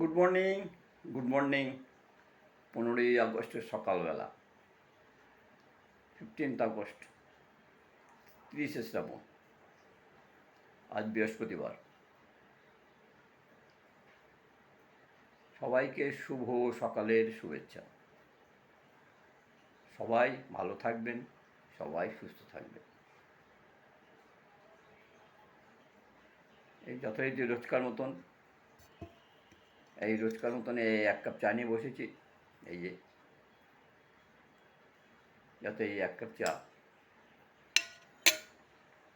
Good morning good morning পনেরোই আগস্টের সকালবেলা। ফিফটিন্থ আগস্ট, তিরিশে শ্রাবণ। আজ বৃহস্পতিবার। সবাইকে শুভ সকালের শুভেচ্ছা। সবাই ভালো থাকবেন, সবাই সুস্থ থাকবেন। এই যথারীতি রোজকার মতন এই রোজকার মতন এই এক কাপ চা নিয়ে বসেছি। এই যে। যাতে এই এক কাপ চা।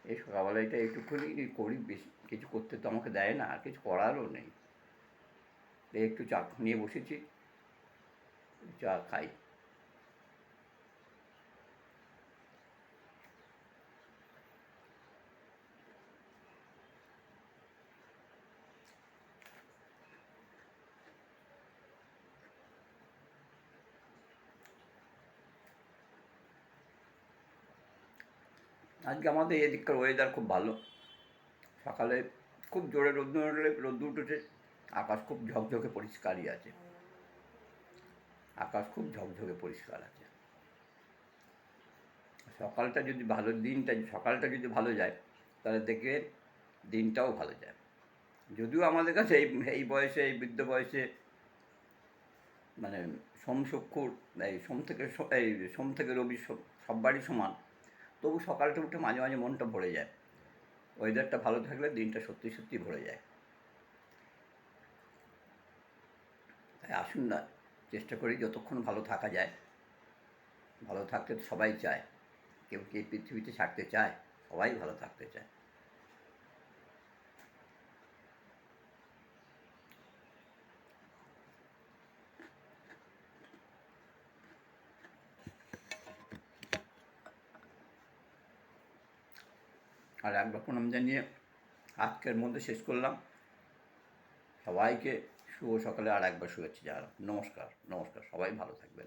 এই সকালবেলাটা একটুখানি করি বেশি। কিছু করতে তো আমাকে দেয় না, আর কিছু করারও নেই। একটু চা নিয়ে বসেছি। চা খাই। আজকে আমাদের এদিককার ওয়েদার খুব ভালো। সকালে খুব জোরে রোদ্দুর উঠলে রোদ্দুর উঠেছে, আকাশ খুব ঝকঝকে পরিষ্কারই আছে। আকাশ খুব ঝকঝকে পরিষ্কার আছে। সকালটা যদি ভালো, দিনটা সকালটা যদি ভালো যায়, তাহলে দেখবে দিনটাও ভালো যায়। যদিও আমাদের কাছে এই এই বয়সে, এই বৃদ্ধ বয়সে মানে সোম, শুক্র, এই সোম থেকে এই সোম থেকে রবি সব- সববারই সমান। তবু সকালটা উঠে মাঝে মাঝে মনটা ভরে যায়। ওয়েদারটা ভালো থাকলে দিনটা সত্যি সত্যি ভরে যায়। তাই আসুন না, চেষ্টা করি যতক্ষণ ভালো থাকা যায়। ভালো থাকতে সবাই চায়। কেউ কি পৃথিবীতে ছাড়তে চায়? সবাই ভালো থাকতে চায়। আর একবার প্রণাম জানিয়ে আজকের মধ্যে শেষ করলাম। সবাইকে শুভ সকালে আর একবার শুভেচ্ছা জানালাম। নমস্কার নমস্কার, সবাই ভালো থাকবেন।